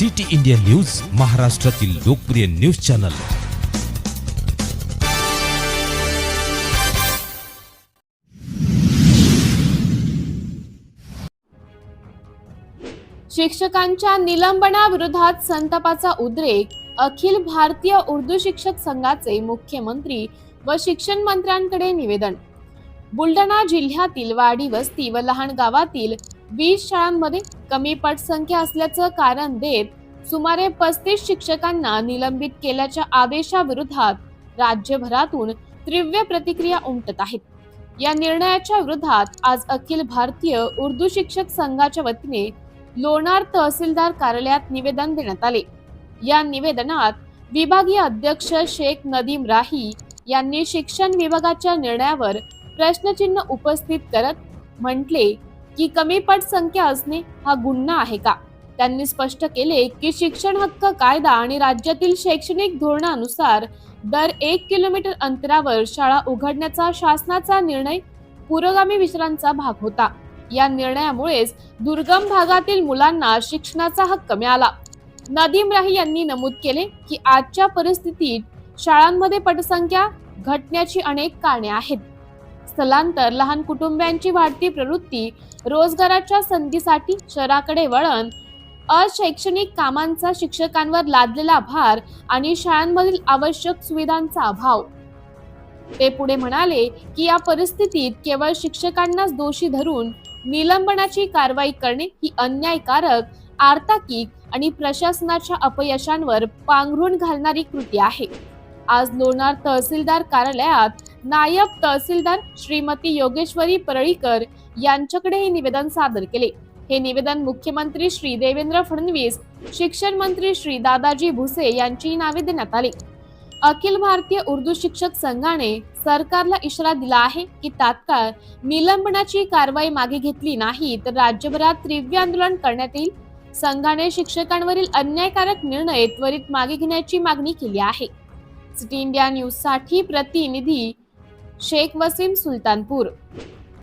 City India news महाराष्ट्रातील लोकप्रिय news channel. शिक्षकांच्या निलंबनाविरोधात संतापाचा उद्रेक अखिल भारतीय उर्दू शिक्षक संघाचे मुख्यमंत्री व शिक्षण मंत्र्यांकडे निवेदन. बुलढाणा जिल्ह्यातील वाडी वस्ती व लहान गावातील वीस शाळांमध्ये कमी पटसंख्या असल्याचं कारण देत सुमारे पस्तीस शिक्षकांना निलंबित केल्याच्या आदेशाविरोधात राज्यभरातून तीव्र प्रतिक्रिया उमटत आहेत. या निर्णयाच्या विरोधात आज अखिल भारतीय उर्दू शिक्षक संघाच्या वतीने लोणार तहसीलदार कार्यालयात निवेदन देण्यात आले. या निवेदनात विभागीय अध्यक्ष शेख नदीम राही यांनी शिक्षण विभागाच्या निर्णयावर प्रश्नचिन्ह उपस्थित करत म्हटले की कमी पट संख्या असणे हा गुन्हा आहे का? त्यांनी स्पष्ट केले की शिक्षण हक्क कायदा आणि राज्यातील शैक्षणिक धोरणानुसार दर एक किलोमीटर अंतरावर शाळा उघडण्याचा शासनाचा निर्णय पुरोगामी विचारांचा भाग होता. या निर्णयामुळेच दुर्गम भागातील मुलांना शिक्षणाचा हक्क मिळाला. नदीम राही यांनी नमूद केले की आजच्या परिस्थितीत शाळांमध्ये पटसंख्या घटण्याची अनेक कारणे आहेत. स्थलांतर लहान कुटुंबियांची वाढती प्रवृत्ती रोजगाराच्या संधीसाठी शहराकडे वळण अशैक्षणिक कामांचा शिक्षकांवर लादलेला भार आणि शाळांमधील आवश्यक सुविधांचा अभाव. ते पुढे म्हणाले की या परिस्थितीत केवळ शिक्षकांनाच दोषी धरून निलंबनाची कारवाई करणे ही अन्यायकारक आर्थिक आणि प्रशासनाच्या अपयशांवर पांघरून घालणारी कृती आहे. आज लोणार तहसीलदार कार्यालयात नायब तहसीलदार श्रीमती योगेश्वरी परळीकर यांच्याकडे हे निवेदन सादर केले. हे निवेदन मुख्यमंत्री श्री देवेंद्र फडणवीस शिक्षण मंत्री श्री दादाजी भुसे यांची नावे देण्यात आली. अखिल भारतीय उर्दू शिक्षक संघाने सरकारला इशारा दिला आहे की तात्काळ निलंबनाची कारवाई मागे घेतली नाही तर राज्यभरात तीव्र आंदोलन करण्यात येईल. संघाने शिक्षकांवरील अन्यायकारक निर्णय त्वरित मागे घेण्याची मागणी केली आहे. सिटी इंडिया न्यूजसाठी प्रतिनिधी शेख वसीम सुलतानपूर.